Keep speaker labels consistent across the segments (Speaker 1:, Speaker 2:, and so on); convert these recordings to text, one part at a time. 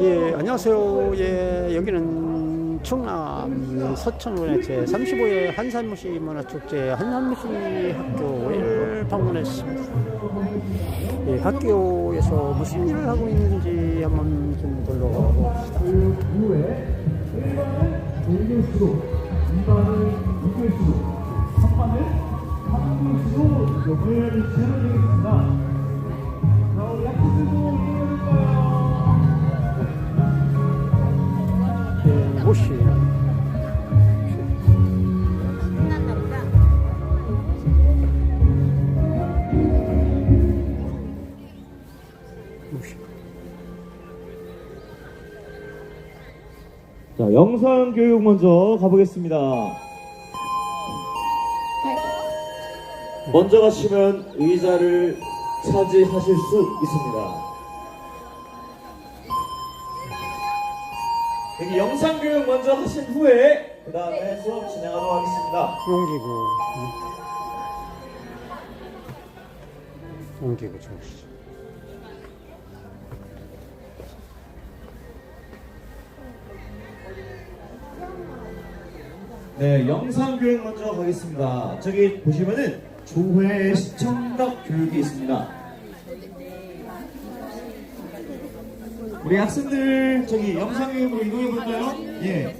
Speaker 1: 예, 안녕하세요. 예, 여기는 충남 서천군의 제 35회 한산무시 문화축제 한산무시 학교를 방문했습니다. 예, 학교에서 무슨 일을 하고 있는지 한번 좀 보러 가봅시다.
Speaker 2: 그 1번은 1교시로 2번은 2교시로 3번은 3교시로 요금을 진행되겠습니다.
Speaker 1: 예, 무시. 무시.
Speaker 2: 자, 영상 교육 먼저 가보겠습니다.
Speaker 3: 먼저 가시면 의자를 차지하실 수 있습니다. 여기 영상 교육 먼저 하신 후에 그 다음에 수업 진행하도록 하겠습니다.
Speaker 1: 옮기고. 옮기고 정시.
Speaker 3: 네, 영상 교육 먼저 가겠습니다. 저기 보시면은 조회 시청각 교육이 있습니다. 우리 학생들 저기 영상 교육으로 이동해 볼까요? 예.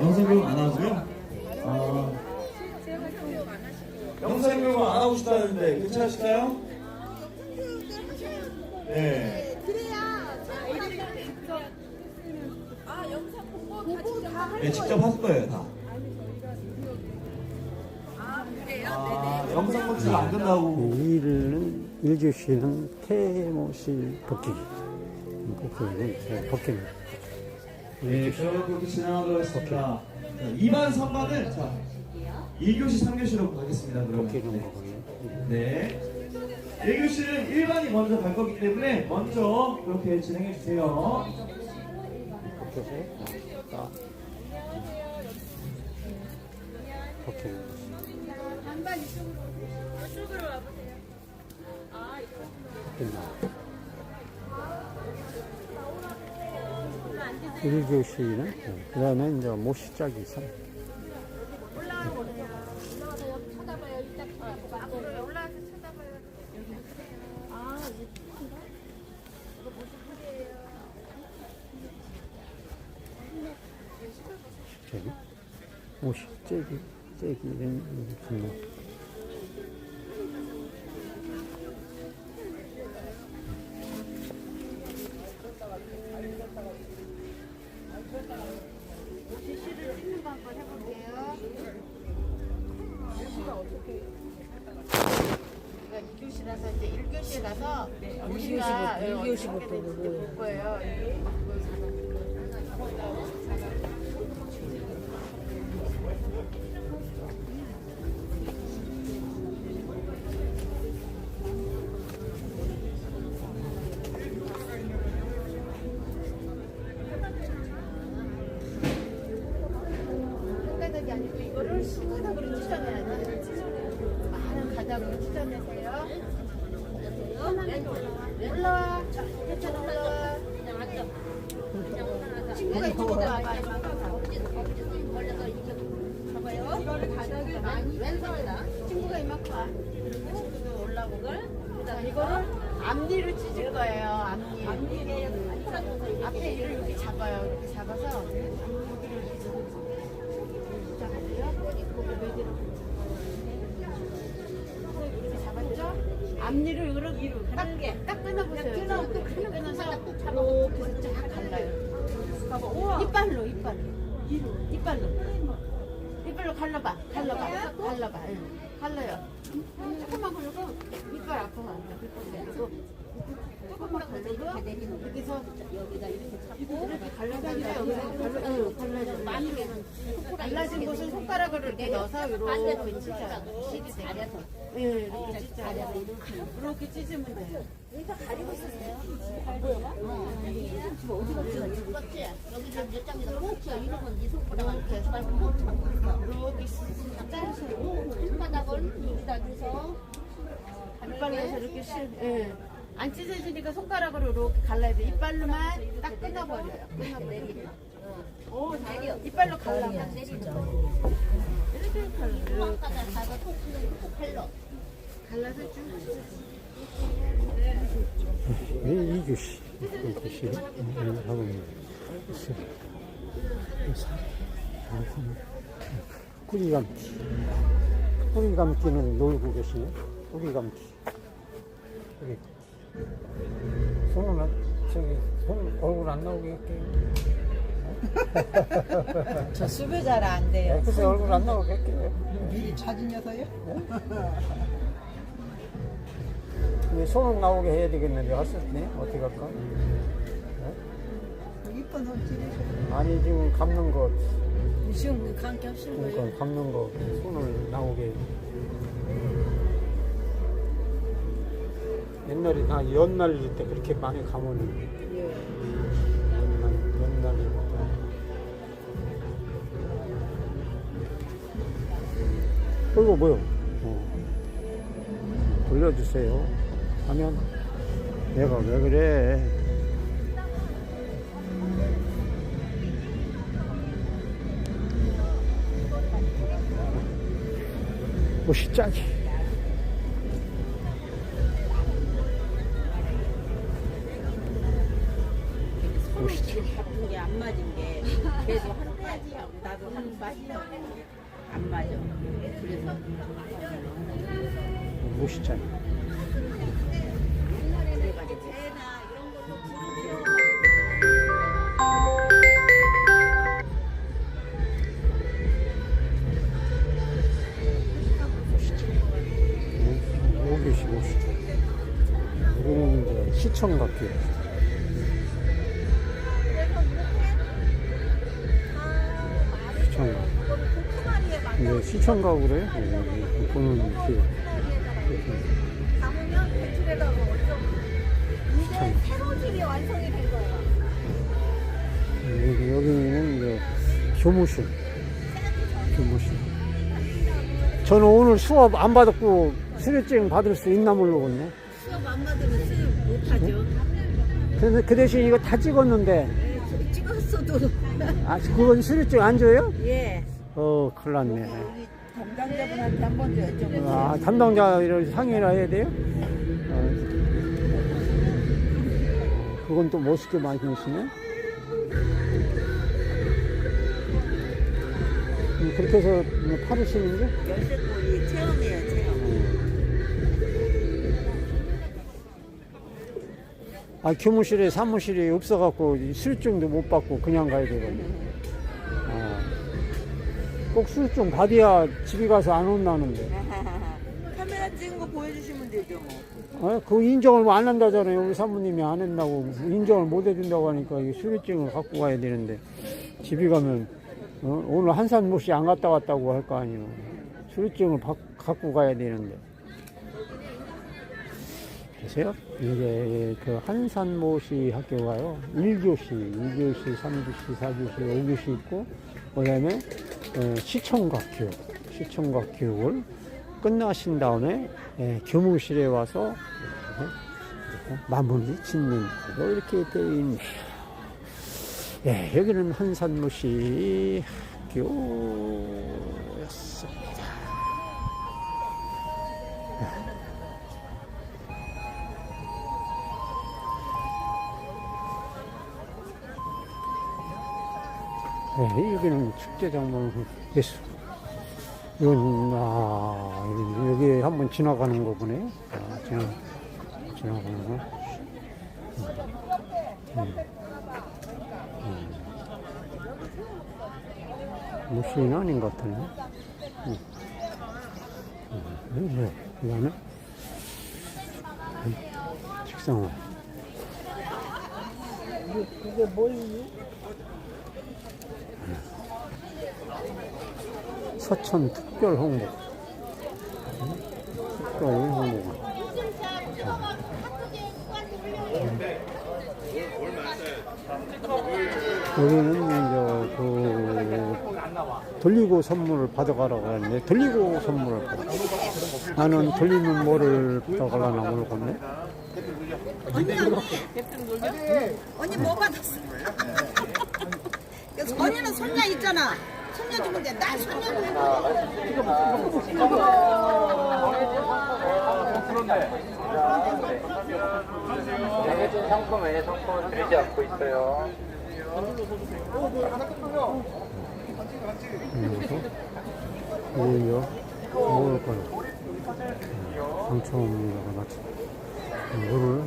Speaker 3: 영상 교육 안 하고요. 아, 영상 교육 안 하고 싶다는데 괜찮으실까요? 네.
Speaker 4: 직접
Speaker 3: 네, 직접 할 거예요, 다.
Speaker 4: 아
Speaker 3: 영상 검색 안 된다고.
Speaker 1: 일은 일교시는 태모시 벗기기. 벗기기는 벗기는.
Speaker 3: 네, 그러면 그렇게 진행하도록 하겠습니다. 2반, 3반은 자, 2교시, 3교시로 가겠습니다.
Speaker 1: 벗기는
Speaker 3: 그러면.
Speaker 1: 거고요.
Speaker 3: 네. 1교시는 1반이 먼저 갈 거기 때문에 먼저 그렇게 진행해 주세요.
Speaker 1: 거.
Speaker 4: 반반 이쪽으로 이쪽으로 와보세요. 아 이거
Speaker 1: 끝나. 일교시는 그 다음에 이제 모시짝이 있어.
Speaker 4: 올라오세요. 올라와서 여기 쳐다봐요. 이따 쳐다보고 앞으로 올라와서 쳐다봐요. 여기 아 이게 큰가? 이거 무슨 소리예요?
Speaker 1: 저기 모시 째기 째기는 분명.
Speaker 4: 손가락이 아니고 이거를 손가락으로 찢어내야 돼요. 많은 가닥으로 찢어내세요. 올라와. 괜찮아 올라와. 친구가 이쪽으로 와봐. 친구가 이만큼 와. 올라오고. 그다음 이거를 앞니를 찢을 거예요. 앞니. 앞에 이를 이렇게 잡아요. 이렇게 잡아서 고개 매기로. 이렇게 잡았죠? 앞니를 이렇게 딱, 딱 끊어보세요. 끊어, 끊어서 이렇게 쫙 갈라요. 이빨로, 이빨로. 이빨로. 이빨로 갈라봐, 갈라봐, 갈라봐. 응. 갈라요. 조금만 걸고 이빨 앞으로 안 돼. 이빨 내리고 조금만 이렇게 여기다 이렇게 잡고 이렇게 여기서 갈라. 많이 갈라진 곳은 손가락으로 이렇게 넣어서 이렇게 찢어요. 잘해서. 예, 이렇게. 이렇게 찢으면 돼요.
Speaker 5: 여기가 가리고 있었어요. 안 보여? 어. 지금 어디 갔지? 죽었지? 여기서 몇 장에서 꼭 튀어. 이러면 이 손가락을 이렇게 말고 꼭 잡고.
Speaker 4: 이렇게 짜주세요.
Speaker 5: 손바닥을 여기다 줘서
Speaker 4: 이빨로 해서 이렇게 실, 예. 안 찢어지니까 손가락으로 이렇게 갈라야 돼. 이빨로만 딱 끊어버려요. 끊어버려요. 오, 이빨로 갈라면 이렇게 갈라.
Speaker 6: 가다 가서 톡톡 발로.
Speaker 4: 갈라서 쭉.
Speaker 1: 왜 이규씨 이규씨 하고 있는 꾸리 감기 꾸리 감기는 놀고 계시네 꾸리 감기 꾸리 손은 안- 저기 손 얼굴 안 나오게 할게요
Speaker 7: 저 수배 잘 안 돼요.
Speaker 1: 글쎄 얼굴 안 나오게 할게요
Speaker 7: 미리 찾으셔서요?
Speaker 1: 왜 손은 나오게 해야 되겠는데 할수 없네 어떻게 할까
Speaker 7: 이쁜 옷 찍으셔.
Speaker 1: 아니 지금 감는 거
Speaker 7: 무슨 관계 없을 거예요.
Speaker 1: 그러니까 감는 거 손을 나오게 옛날에 나 연날릴 때 그렇게 많이 감았는데
Speaker 7: 예.
Speaker 1: 연날 연날릴 때 어, 이거 뭐요? 어. 돌려주세요 하면 내가 왜 그래 옷이 짜지
Speaker 7: 바쁜 게안 맞은 게 계속 한 빠지하고 나도 한 빠지하고 안 맞아. 그래서
Speaker 1: 오개씩 옷이 우리는 이제 시청 같기요 시청 가고 그래 보는 길
Speaker 6: 담으면 배출해가고 완성. 이제 새로운 집이 완성이 된 거예요.
Speaker 1: 여기, 여기는 이제 교무실 교무실 저는 오늘 수업 안 받았고 수료증 받을 수 있나 모르겠네
Speaker 7: 수업 안 받으면 수업 못하죠.
Speaker 1: 근데 그 대신 이거 다 찍었는데
Speaker 7: 찍었어도
Speaker 1: 아 그건 수료증 안 줘요?
Speaker 7: 예.
Speaker 1: 어 큰일 났네
Speaker 7: 우리 담당자분한테 한 번 더 여쭤보세요.
Speaker 1: 아 담당자를 상의를 해야 돼요? 어. 그건 또 멋있게 말씀하시네 음, 그렇게 해서 뭐 팔으시는 게?
Speaker 7: 열쇠고리 체험이에요, 체험.
Speaker 1: 아, 교무실에 사무실이 없어갖고 수료증도 못 받고 그냥 가야 되거든요. 아, 꼭 수료증 받아야 집에 가서 안 온다는데.
Speaker 7: 카메라 찍은 거 보여주시면 되죠, 뭐.
Speaker 1: 아, 그 인정을 안 한다잖아요. 우리 사모님이 안 한다고 인정을 못 해준다고 하니까 이 수료증을 갖고 가야 되는데 집에 가면 어? 오늘 한산 못이 안 갔다 왔다고 할 거 아니에요. 수료증을 바- 갖고 가야 되는데. 보세요. 이게 그 한산모시 학교가요. 1교시, 2교시, 3교시, 4교시, 5교시 있고, 그 다음에 어, 시청각 교육, 시청각 교육을 끝나신 다음에 예, 교무실에 와서 마무리 짓는 거 이렇게 되어 있네요. 예, 여기는 한산모시 학교였습니다. 네, 여기는 축제장만 예수. 이건, 아, 여기 한번 지나가는 거 보네. 아, 지나, 지나가는 거. 음. 음. 무시는 아닌 것 같네. 음. 음, 네, 그 다음에, 음, 식상화.
Speaker 7: 그게 뭐니?
Speaker 1: 서천 특별 홍보. 특별 홍보. 여기는 이제 그 돌리고 선물을 받아가라고 하는데 돌리고 선물을 받아. 나는 돌리면 뭐를 받아가려나 모르겠네.
Speaker 7: 언니 뭐 받았어? 언니는 손녀 있잖아. 손녀 누군데? 나 손녀 누구?
Speaker 8: 정해진 상품 외에 상품은 드리지 않고 있어요.
Speaker 1: 오히려 먹을 거예요. 상처음료가 같이 이거를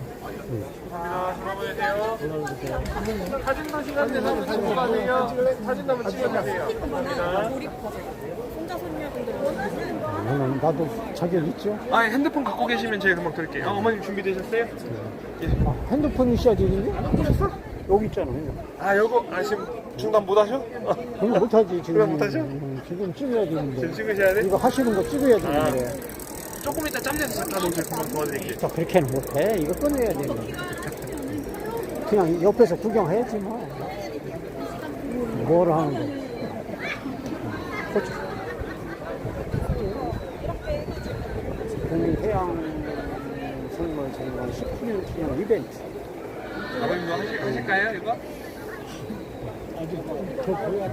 Speaker 1: 나는 나도 자격 있죠?
Speaker 9: 아 핸드폰 갖고 계시면 제가 금방 드릴게요. 아, 어머님 준비되셨어요?
Speaker 1: 아, 핸드폰 있어야 되는데? 여기 있잖아. 핸드폰.
Speaker 9: 아 요거 아 지금 중단 못 하셔? 아,
Speaker 1: 그럼 못하지 지금.
Speaker 9: 그럼 못하죠?
Speaker 1: 음, 지금 찍어야 되는데.
Speaker 9: 지금 찍으셔야 돼?
Speaker 1: 이거 하시는 거 찍어야 되는데.
Speaker 9: 조금 이따 짬내서 잠깐 놓으세요. 금방 도와드릴게요.
Speaker 1: 저 그렇게는 못해. 이거 끝내야 되는데. 그냥 옆에서 구경해야지 뭐. 뭘 하는 거. 고추. 국민해양 생물 전문 10주년 기념 이벤트.
Speaker 9: 아버님도 하실, 하실까요 이거?
Speaker 1: 저 보여야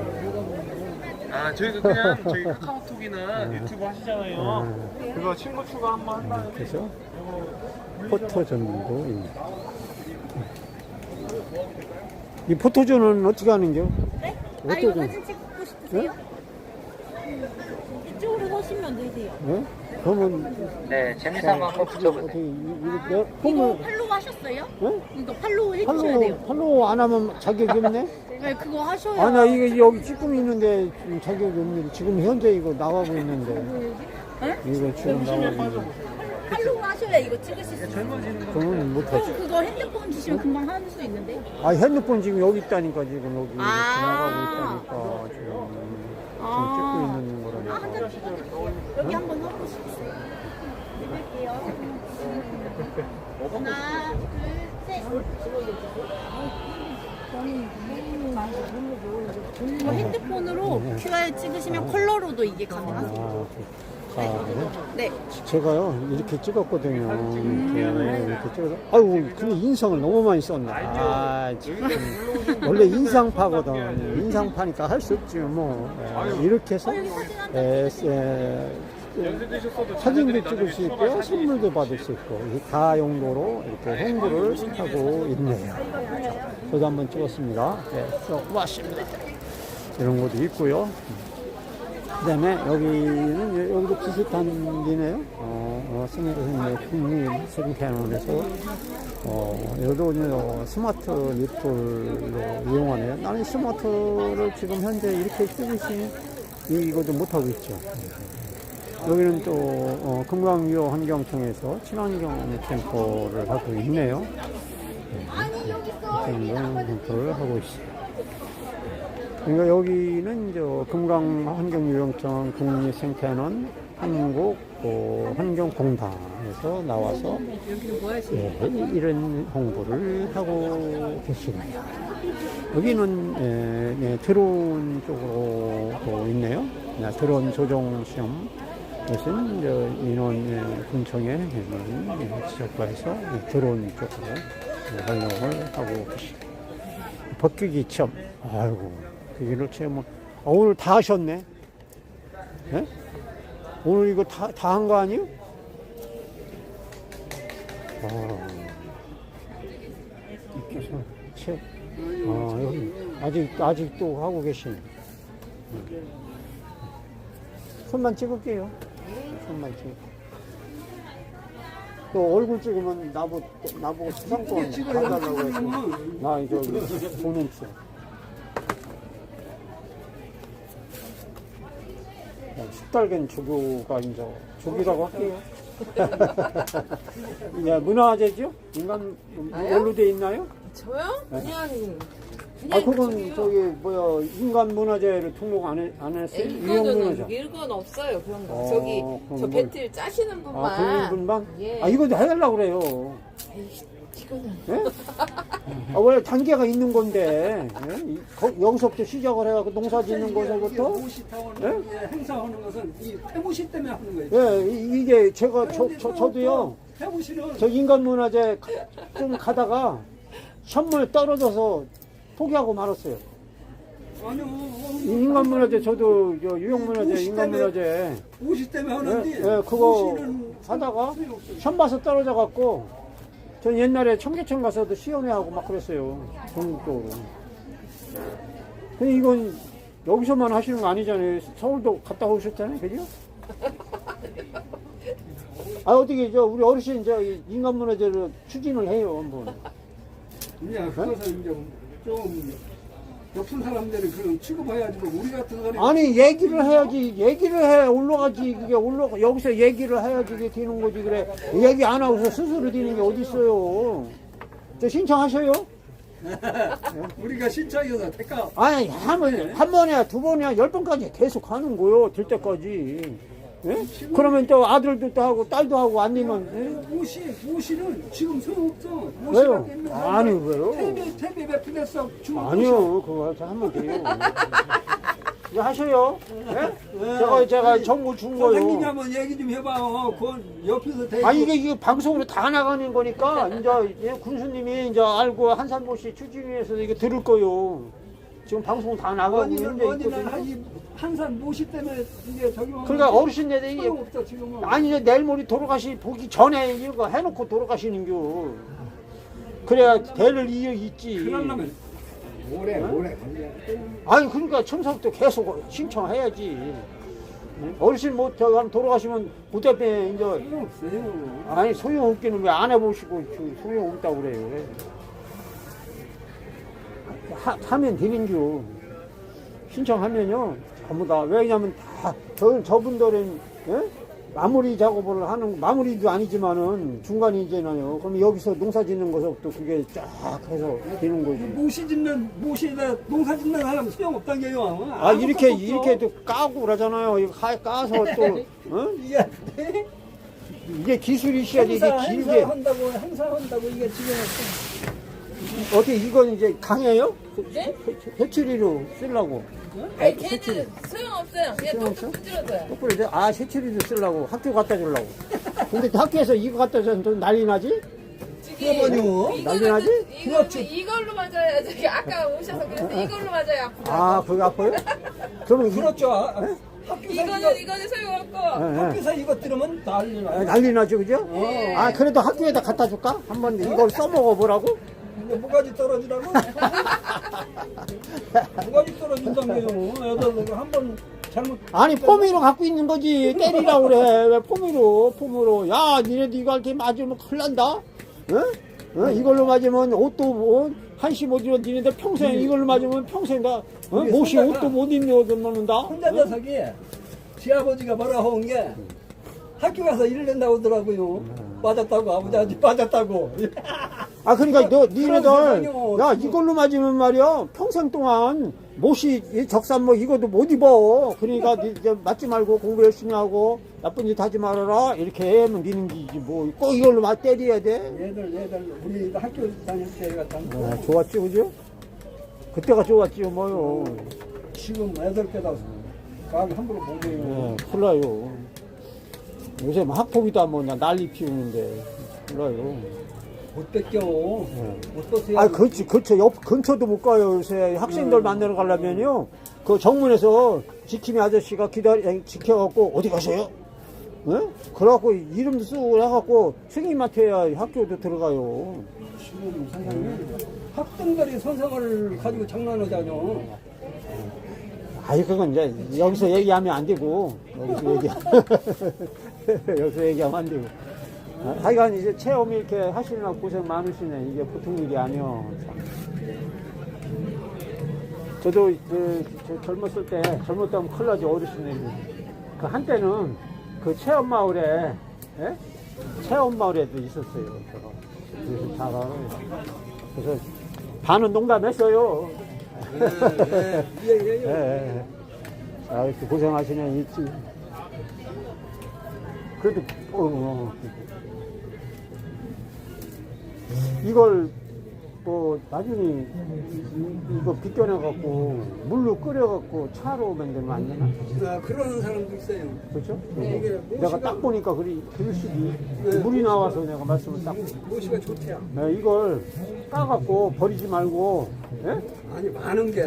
Speaker 9: 아 저희도 그냥 저희 카카오톡이나 유튜브 하시잖아요. 그거 친구 추가 한번 한다는
Speaker 1: 그래서 포토존도 있네. 이 포토존은 어떻게 하는겨?
Speaker 7: 네? 아 이거. 사진 찍고 싶으세요? 이쪽으로 서시면 되세요.
Speaker 1: 네? 그러면
Speaker 8: 네, 재미삼아 한번 붙여보세요.
Speaker 1: 어떻게 이거
Speaker 7: 이거
Speaker 1: 폼을
Speaker 7: 팔로우 하셨어요?
Speaker 1: 네?
Speaker 7: 이거 팔로우 해주셔야
Speaker 1: 팔로우
Speaker 7: 돼요.
Speaker 1: 팔로우 안 하면 자격이 없네?
Speaker 7: 네, 그거 하셔야.
Speaker 1: 아나 이거 여기 찌끔 있는데 지금 자격이 없는데 지금 현재 이거 나가고 있는데 이거 지금 나가고 있는데
Speaker 7: 팔로우 하셔야 이거 찍으실 수 있어요.
Speaker 1: 그러면 못하지.
Speaker 7: 그럼 그거 핸드폰 주시면 금방 할 수 있는데.
Speaker 1: 아 핸드폰 지금 여기 있다니까 지금 여기
Speaker 7: 아.
Speaker 1: 지나가고 있다니까 지금 지금 찍고 있는
Speaker 7: 아, 한
Speaker 1: 거라니까.
Speaker 7: 잔 찍어드릴게요. 여기 한번 하고 싶으세요. 해볼게요. 하나, 둘, 셋. 이 거 핸드폰으로 QR 찍으시면 컬러로도 이게 가능하세요.
Speaker 1: 아, 그- 자,
Speaker 7: 네.
Speaker 1: 제가요 이렇게 찍었거든요. 이렇게, 이렇게 찍어서 아유 근데 인상을 너무 많이 썼네. 아, 참. 원래 인상파거든. 인상파니까 할 수 없지 뭐. 예, 이렇게 해서 예, 예, 사진도 찍을 수 있고요, 선물도 받을 수 있고 이다 용도로 이렇게 홍보를 하고 있네요. 자, 저도 한번 찍었습니다. 네, 또 고맙습니다. 이런 것도 있고요. 그다음에 여기는 여기도 비슷한 데네요. 어, 어 생일생일 국민 생태원에서 어, 여기도 이제 어, 스마트 리플로 이용하네요. 나는 스마트를 지금 현재 이렇게 쓰듯이 이거도 못 하고 있죠. 여기는 또 어, 금강위호 환경청에서 친환경 캠퍼를 하고 있네요. 친환경 캠퍼를 하고 있어요. 그러니까 여기는 저 금강 환경유형청 국립생태원 한국 어, 환경공단에서 나와서 예, 이런 홍보를 하고 계시네요. 여기는 예, 예, 드론 쪽으로 또 있네요. 네, 드론 조종 시험 것은 저 인원 예, 군청에 예, 이 드론 쪽으로 예, 활용을 하고 계십니다. 벗기기 체험. 아이고, 그기를 체험을. 아, 오늘 다 하셨네? 예? 오늘 이거 다, 다 한 거 아니에요? 아, 이께서 체험. 아, 여기, 아직, 아직도 하고 계시네. 음. 손만 찍을게요. 손만 찍. 또 얼굴 찍으면 나보, 나보고 수상권 받아달라고 해서. 나 이거 보는 표. 숙달된 조교가 이제 조교라고 할게요. 야, 문화재죠? 인간 연루돼 있나요?
Speaker 10: 저요? 그냥
Speaker 1: 아, 그건 저기 뭐야 인간 문화재를 등록 안, 해, 안 했어요? 유형 문화재.
Speaker 10: 일거는 일건 없어요 그런 거.
Speaker 1: 어,
Speaker 10: 저기
Speaker 1: 그럼
Speaker 10: 저
Speaker 1: 뭐-
Speaker 10: 배틀 짜시는 분만.
Speaker 1: 아, 그런 분만?
Speaker 10: 예.
Speaker 1: 아, 이것도 해달라고 그래요.
Speaker 10: 이거는
Speaker 1: 예? 아, 원래 단계가 있는 건데, 예? 이- 거- 여기서부터 시작을 해갖고 농사 짓는 곳에부터, 예?
Speaker 11: 행사하는 것은 이 태무시 때문에 하는 거예요.
Speaker 1: 예, 이- 이게 제가, 저, 저, 저도요,
Speaker 2: 해보시는
Speaker 1: 저 인간 문화재 좀 가다가 현물 떨어져서 포기하고 말았어요.
Speaker 2: 아니요
Speaker 1: 인간문화재 저도 저 유형문화재 인간문화재
Speaker 2: 50 때문에
Speaker 1: 예,
Speaker 2: 하는데
Speaker 1: 예, 그거
Speaker 2: 50은
Speaker 1: 하다가 현 봐서 떨어져 갖고 전 옛날에 청계천 가서도 시연회하고 막 그랬어요. 전국적으로. 근데 이건 여기서만 하시는 거 아니잖아요. 서울도 갔다 오셨잖아요. 그죠? 아, 어떻게, 저, 우리 어르신, 저, 이 인간문화재를 추진을 해요, 한번.
Speaker 2: 이제 그것은 이제 좀 높은 사람들이 그런 취급해야지 뭐 우리 같은 사람이
Speaker 1: 아니, 얘기를 해야지. 얘기를 해. 올라가지. 그게 올라가. 여기서 얘기를 해야지. 이게 되는 거지. 그래. 얘기 안 하고서 스스로 되는 게 어딨어요. 저 신청하셔요?
Speaker 2: 우리가 신청해서 대가
Speaker 1: 아니 한 번, 한 번이야 두 번이야 열 번까지 계속 하는 거요 될 때까지 예? 그러면 또 아들도 또 하고 딸도 하고 안 되면
Speaker 2: 무시 무시는 지금 소용없어
Speaker 1: 예? 왜요? 아니 왜요?
Speaker 2: TV TV 배피됐어
Speaker 1: 아니요 그거 하면 돼요 이거 하셔요 예? 제가 제가 정보 준
Speaker 2: 선생님이
Speaker 1: 거요
Speaker 2: 한번 얘기 좀 해봐요 그 옆에서 대고
Speaker 1: 아 이게 이게 방송으로 다 나가는 거니까 이제 예, 군수님이 이제 알고 한산모 씨 추진위에서 이거 들을 거요 지금 방송 다 나가고
Speaker 2: 원인은
Speaker 1: 있는데
Speaker 2: 원인은
Speaker 1: 있거든요.
Speaker 2: 항상 무시 때문에 이제 저기
Speaker 1: 그러니까 어르신네들이
Speaker 2: 소용없어 지금은
Speaker 1: 아니 이제 내일 모레 돌아가시 보기 전에 이거 해놓고 돌아가시는겨. 그래야 대를 이어 있지.
Speaker 2: 그러려면 오래 오래 걸려
Speaker 1: 아니 그러니까 처음부터 계속 신청해야지. 응? 어르신 뭐 저기 돌아가시면 그때 이제
Speaker 2: 소용없어요
Speaker 1: 아니 소용 없기는 왜 안 해보시고 저 소용 없다고 그래요. 하, 하면 되는겨. 신청하면요 전부 다 왜냐면 다 저, 저분들은 예? 마무리 작업을 하는 마무리도 아니지만은 중간이 이제나요. 그럼 여기서 농사 짓는 것부터 그게 쫙 해서 되는 거지.
Speaker 2: 무시 짓는 무시에다 농사 짓는 사람 소용없다는 게요
Speaker 1: 아 이렇게 이렇게 또 까고 그러잖아요. 이거 하- 까서 또 어?
Speaker 2: 이게
Speaker 1: 이게 기술이 있어야지 이게
Speaker 2: 행사,
Speaker 1: 길게
Speaker 2: 행사 한다고 행사 한다고 이게 지금
Speaker 1: 어떻게 이건 이제 강해요? 네? 해추리로 쓰려고.
Speaker 10: 아니
Speaker 1: 새치리.
Speaker 10: 걔는 소용없어요. 그냥
Speaker 1: 소용없어?
Speaker 10: 뚝뚝 뜯어줘요.
Speaker 1: 똑바로 이제 아 새치리도 쓰려고 학교 갖다 주려고. 근데 학교에서 이거 갖다 줘서 또 난리 나지?
Speaker 2: 그러면요.
Speaker 1: 난리 나지?
Speaker 10: 이거 이걸로 맞아야 저기 아까 오셔서 그랬는데 이걸로 맞아야 아프다.
Speaker 1: 아 그거 아파요? 그러면 이-
Speaker 2: 그렇죠 아, 학교에서
Speaker 10: 이거는
Speaker 2: 이거
Speaker 10: 이거는 소용없고
Speaker 1: 예, 예.
Speaker 2: 학교에서 이거 들으면 난리
Speaker 1: 아,
Speaker 2: 나요
Speaker 1: 난리 나죠 그죠? 아 그래도 학교에다 갖다 줄까? 한번 이걸 써먹어 보라고?
Speaker 2: 근데 뭐가지 떨어지라고? 뭐가지 떨어진다며요? 애들 한번 잘못
Speaker 1: 아니 포미로 갖고 있는 거지. 때리라고 그래. 왜 포미로 폼으로? 야 니네도 이거 이렇게 맞으면 큰일 난다. 어? 어? 이걸로 맞으면 옷도 뭐, 한시 못 입어 니네들 평생 이걸로 맞으면 평생 다 어?
Speaker 2: 우리
Speaker 1: 못이
Speaker 2: 손자가
Speaker 1: 옷도 못 입는다.
Speaker 2: 혼자 녀석이 시아버지가 뭐라 한게 학교 가서 일을 낸다고 하더라고요. 맞았다고 아버지한테 맞았다고
Speaker 1: 아 그러니까 너 니네들. 야 이걸로 맞으면 말이야. 평생 동안 못이 이 적산 뭐 이것도 못 입어. 그러니까 니 이제 맞지 말고 공부 열심히 하고 나쁜 짓 하지 말아라. 이렇게 하면 니는 기지 뭐 꼭 이걸로 맞 때려야 돼.
Speaker 2: 얘들 얘들 우리 학교 다닐 때가 참
Speaker 1: 아, 좋았지 그죠? 그때가 좋았지 뭐요
Speaker 2: 지금 애들 때다 감 함부로 못 해요
Speaker 1: 네, 큰일 나요. 요새 뭐 학폭이다 뭐냐 난리 피우는데. 나요
Speaker 2: 못 뺏겨
Speaker 1: 네.
Speaker 2: 못 뺏어요
Speaker 1: 아, 그렇지. 근처, 옆, 근처도 못 가요, 요새. 학생들 만나러 가려면요. 그 정문에서 지킴이 아저씨가 기다리, 아니, 지켜갖고, 어디 가세요? 예? 그래갖고, 이름도 쓰고 해갖고, 해야 학교도 들어가요.
Speaker 2: 지금 선생님 학생들이 선생을 가지고 장난하자뇨
Speaker 1: 아이, 그건 이제, 여기서 얘기하면 안 되고, 여기서 얘기, 여기서 얘기하면 안 되고. 아, 하여간 이제 체험 이렇게 하시느라 고생 많으시네. 이게 보통 일이 아니요. 참. 저도 그, 저 젊었을 때, 젊었다 하면 큰일 나지, 어르신들이. 그 한때는 그 체험 마을에, 예? 체험 마을에도 있었어요. 제가. 그래서 잘 알아요. 그래서 반은 농담했어요. 예, 예, 예. 아, 이렇게 고생하시네, 있지. 그래도, 어, 어. 이걸 뭐 나중에 이- 이거 빗겨내 갖고 물로 끓여 갖고 차로 만들면 안 되나?
Speaker 2: 아, 그러는 사람도 있어요.
Speaker 1: 그렇죠?
Speaker 2: 이게
Speaker 1: 내가 딱 보니까 그리 그럴 수도
Speaker 2: 네.
Speaker 1: 물이 나와서 내가 말씀을 딱
Speaker 2: 모시가 좋대요.
Speaker 1: 네, 이걸 까갖고 버리지 말고 예?
Speaker 2: 아니 많은 게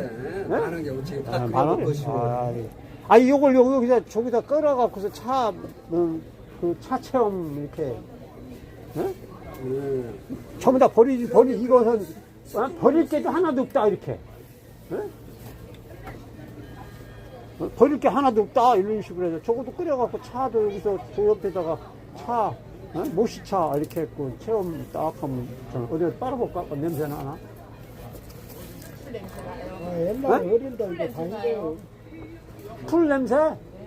Speaker 2: 많은 게 어떻게 다
Speaker 1: 아, 원?
Speaker 2: 것이고.
Speaker 1: 아, 예. 아, 이걸 여기- 여기다 저기다 끌어갖고서 차, 음, 그 차 체험 이렇게 예?
Speaker 2: 음.
Speaker 1: 전부 다 버리지 버리 이것은 어? 버릴 게도 하나도 없다 이렇게 예? 어, 버릴 게 하나도 없다 이런 식으로 해서 저것도 끓여갖고 차도 여기서 저 옆에다가 차 어? 모시차 이렇게 했고 체험 딱 하면 저는 어디 빨아볼까 어, 냄새 나나
Speaker 2: 옛날에
Speaker 1: 네?
Speaker 2: 어린다 이거 다니고
Speaker 1: 풀 냄새?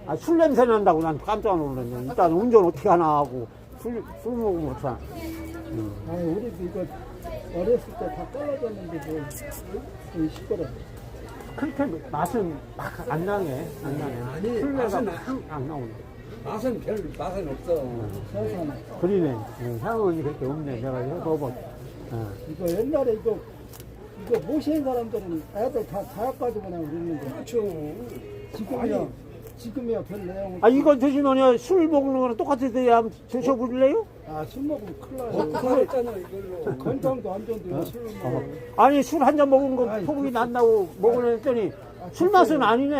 Speaker 1: 아, 술 냄새 난다고 난 깜짝 놀랐네. 일단 운전 어떻게 하나 하고 술, 술 먹으면 어떡하나.
Speaker 2: 아니 우리도 이거 어렸을 때 다 떨어졌는데 뭐이 시끄러.
Speaker 1: 그렇게 맛은 막 안 나네. 안 나네.
Speaker 2: 아니,
Speaker 1: 술내가
Speaker 2: 맛은
Speaker 1: 확안 나오네.
Speaker 2: 맛은 별 맛은 없어. 세상
Speaker 1: 그러네. 어, 향은 그렇게 없네. 내가 이거 먹어. 어.
Speaker 2: 이거 옛날에 이거 이거 모시는 사람들은 애들 다 자약 가지고 그냥 그랬는데. 그렇죠. 지금이야 지금이야 별 내용.
Speaker 1: 아, 이거 드시면 술 먹는 거랑 똑같은데 한번 드셔보실래요?
Speaker 2: 아술 먹으면 큰일 나요. 그거 했잖아 이걸로. 건강도 안 좋은데 술 먹어.
Speaker 1: 아니, 술 한 잔 먹은 거
Speaker 2: 아이,
Speaker 1: 소문이 난다고 먹으랬더니 술 맛은 아니네.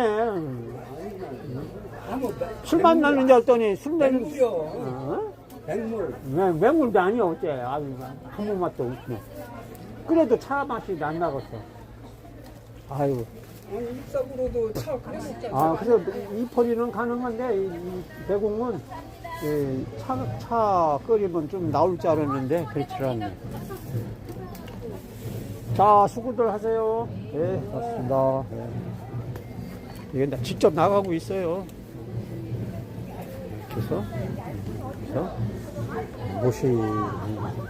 Speaker 2: 아무
Speaker 1: 술맛 나는 줄 알았더니 술 먹는
Speaker 2: 맹물이요.
Speaker 1: 어?
Speaker 2: 맹물.
Speaker 1: 맹- 맹물도 아니야 어째 아주 아무 맛도 없네 그래도 차 맛이 안 나갔어 아유
Speaker 2: 아니 입사구로도 차 먹잖아.
Speaker 1: 아 그래서 이 포리는 가능한데 이, 이 배궁은 예, 차, 차 끓이면 좀 나올 줄 알았는데 그렇지 않네 자 수고들 하세요 네 맞습니다 네. 이게 나 직접 나가고 있어요 그래서 그래서 모시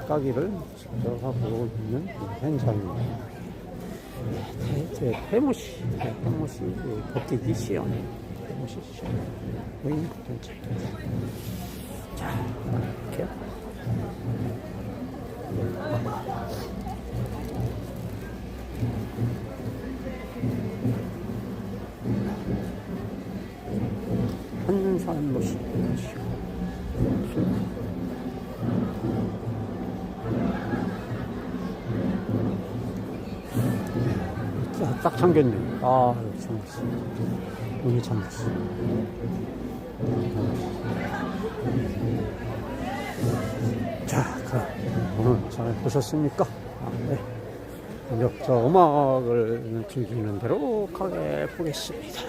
Speaker 1: 까기를 직접 하고 있는 현장입니다. 제 해무시, 해무시 벗기기 시험. 해무시 시험. 모임 전체. 자, 이렇게. 한산 모시. 딱 잠겼네. 아, 잠겼어. 문이 잠겼어. 자, 그, 오늘 잘 보셨습니까? 아, 네. 저 음악을 즐기는 대로 가게 보겠습니다.